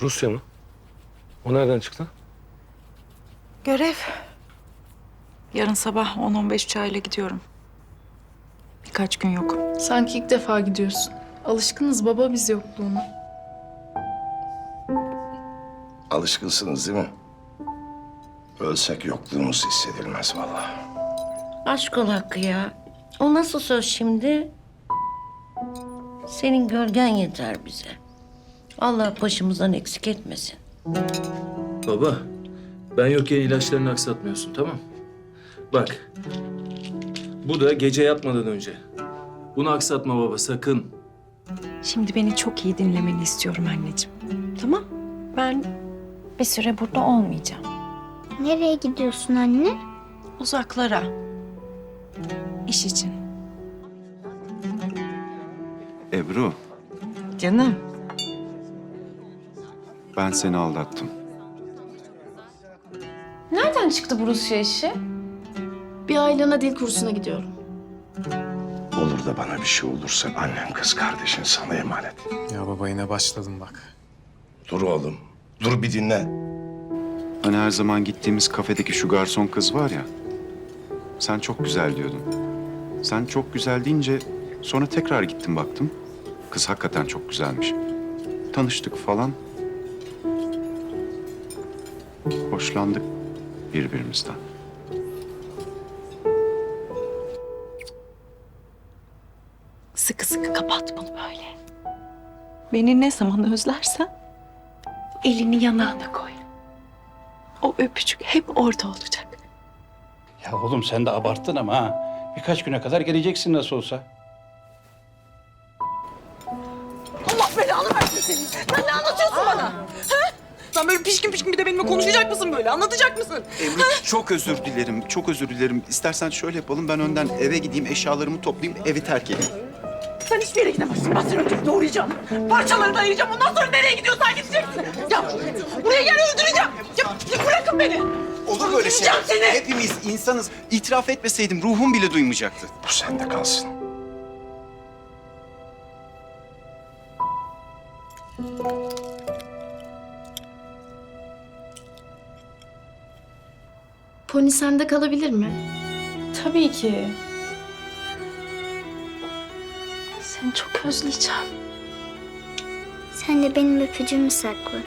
Rusya mı? O nereden çıktı? Görev. Yarın sabah 10-15 uçağıyla gidiyorum. Birkaç gün yok. Sanki ilk defa gidiyorsun. Alışkınız baba biz yokluğuna. Alışkınsınız değil mi? Ölsek yokluğumuz hissedilmez vallahi. Aşk ol Hakkı ya. O nasıl söz şimdi? Senin gölgen yeter bize. Allah başımızdan eksik etmesin. Baba, ben yokken ilaçlarını aksatmıyorsun tamam Bak, bu da gece yatmadan önce. Bunu aksatma baba sakın. Şimdi beni çok iyi dinlemeni istiyorum anneciğim. Tamam? Ben bir süre burada olmayacağım. Nereye gidiyorsun anne? Uzaklara. İş için. Ebru, Canım. Ben seni aldattım. Nereden çıktı bu Rusya işi? Bir aylığına dil kursuna gidiyorum. Olur da bana bir şey olursa annem kız kardeşin sana emanet. Ya baba yine başladım bak. Dur oğlum. Dur bir dinle. Hani her zaman gittiğimiz kafedeki şu garson kız var ya. Sen çok güzel diyordun. Sen çok güzel deyince sonra tekrar gittim baktım. Kız hakikaten çok güzelmiş. Tanıştık falan. Hoşlandık birbirimizden. Sıkı sıkı kapat bunu böyle. Beni ne zaman özlersen elini yanağına koy. O öpücük hep orada olacak. Ya oğlum sen de abarttın ama ha. Birkaç güne kadar geleceksin nasıl olsa. Allah belanı versin senin. Sen ne anlatıyorsun bana? Ha? Sen böyle pişkin pişkin bir de benimle konuşacak mısın böyle? Anlatacak mısın? Ebru çok özür dilerim, çok özür dilerim. İstersen şöyle yapalım, ben önden eve gideyim, eşyalarımı toplayayım, evi terk edeyim. Sen hiçbir yere gidemezsin. Ben seni öldürüp doğrayacağım. Parçalarını ayıracağım. Ondan sonra nereye gidiyorsan gideceksin. Ya buraya gel öldüreceğim. Ya bırakın beni. Olur böyle şey. Seni. Hepimiz insanız. İtiraf etmeseydim ruhum bile duymayacaktı. Bu sende kalsın. Pony sende kalabilir mi? Tabii ki. Seni çok özleyeceğim. Sen de benim öpücüğümü sakla.